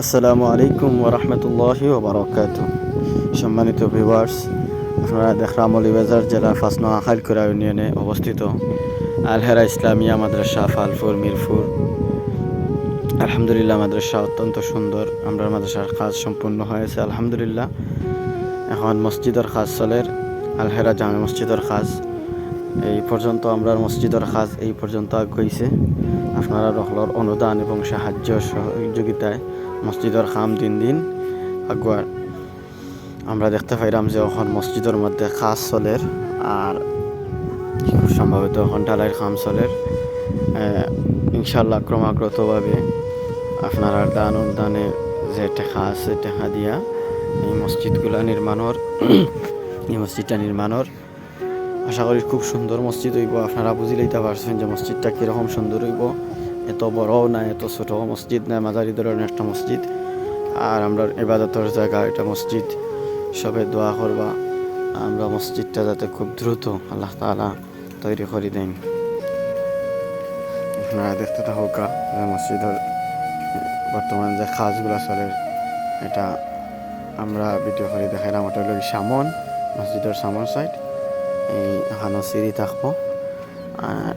আসসালামু আলাইকুম ওরহমতুল্লাহি ওবরাকাত সম্মানিত ভিউয়ার্স আপনারা দেখলাম মৌলিবাজার জেলার ফাঁস নোয়াখাল কুড়া ইউনিয়নে অবস্থিত আলহেরা ইসলামিয়া মাদ্রাসা ফালপুর মিরপুর। আলহামদুলিল্লাহ মাদ্রাসা অত্যন্ত সুন্দর। আমরা মাদ্রাসার কাজ সম্পূর্ণ হয়েছে, আলহামদুলিল্লাহ। এখন মসজিদের কাজ চলের আলহেরা জামে মসজিদের কাজ। এই পর্যন্ত আমরা মসজিদের কাজ এই পর্যন্ত আগইছে আপনারা রহলর অনুদান এবং সাহায্য সহযোগিতায় মসজিদের খাম দিন দিন। আগুয়ার আমরা দেখতে পাইলাম যে এখন মসজিদের মধ্যে খাস চলের আর সম্ভবত এখন ঢালাইয়ের কাম চলের ইনশাল্লাহ ক্রমাগতভাবে আপনারা দান অনুদানের যে টেকা আছে টেকা দিয়া এই মসজিদগুলা নির্মাণের, এই মসজিদটা নির্মাণের। আশা করি খুব সুন্দর মসজিদ হইব। আপনারা বুঝি লইতে পারছেন যে মসজিদটা কীরকম সুন্দর হইব। এত বড়ও না, এত ছোট মসজিদ না, মাঝারি ধরনের একটা মসজিদ। আর আমরা এবাদতের জায়গা, এটা মসজিদ। সবে দোয়া করবা, আমরা মসজিদটা যাতে খুব দ্রুত আল্লাহ তালা তৈরি করে দেন। আপনারা দেখতে থাকা মসজিদের বর্তমান যে কাজগুলো চলে, এটা আমরা ভিডিও করে দেখাইলাম। ওটা হলো সামন, মসজিদের সামন সাইড এই এখানে সিঁড়ি থাকব। আর